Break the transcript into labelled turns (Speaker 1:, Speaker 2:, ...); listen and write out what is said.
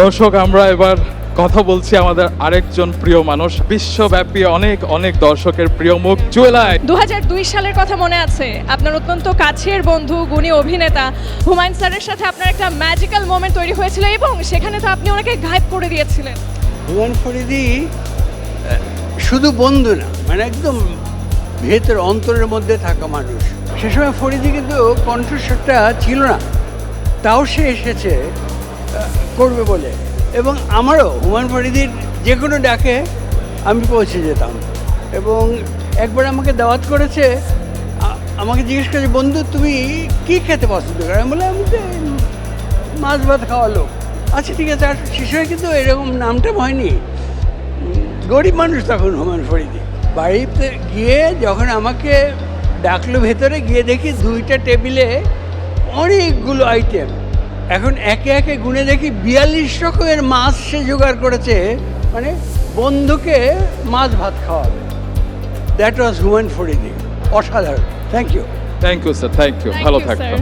Speaker 1: দর্শক আমরা এবার কথা বলছি আমাদের আরেকজন প্রিয় মানুষ। বিশ্বব্যাপী অনেক অনেক দর্শকের প্রিয় মুখ জুয়েলাই
Speaker 2: দু দুই সালের কথা মনে আছে? আপনার অত্যন্ত কাছের বন্ধু গুণী অভিনেতা হুমায়ুন স্যারের সাথে আপনার একটা ম্যাজিক্যাল মোমেন্ট তৈরি হয়েছিল এবং সেখানে তো আপনি ওনাকে গায়েব করে দিয়েছিলেন।
Speaker 3: হুমায়ুন ফরিদি শুধু বন্ধু না মানে একদম ভেতর অন্তরের মধ্যে থাকা মানুষ। সে সময় ফরিদি কিন্তু কণ্ঠস্বরটা ছিল না। তাও সে এসেছে করবে বলে। এবং আমারও হুমায়ুন ফরিদির যে কোনো ডাকে আমি পৌঁছে যেতাম। এবং একবার আমাকে দাওয়াত করেছে আমাকে জিজ্ঞেস করেছে, বন্ধু, তুমি কি খেতে পছন্দ করো? আমি বললাম, আমি মাছ ভাত খাওয়া লোক। আচ্ছা ঠিক আছে, আর শিশুরা কিন্তু এরকম নামটা হয়নি। গরিব মানুষ তখন হুমায়ুন ফরিদি। বাড়িতে গিয়ে যখন আমাকে ডাকলো ভেতরে, গিয়ে দেখি দুইটা টেবিলে অনেকগুলো আইটেম এখন একে একে গুনে দেখি বিয়াল্লিশ রকমের মাছ সে জোগাড় করেছে মানে বন্ধুকে মাছ ভাত খাওয়াবে। দ্যাট ওয়াজ হুম্যান ফরিদি অসাধারণ। Thank you
Speaker 1: thank you sir thank you ভালো থাকবেন.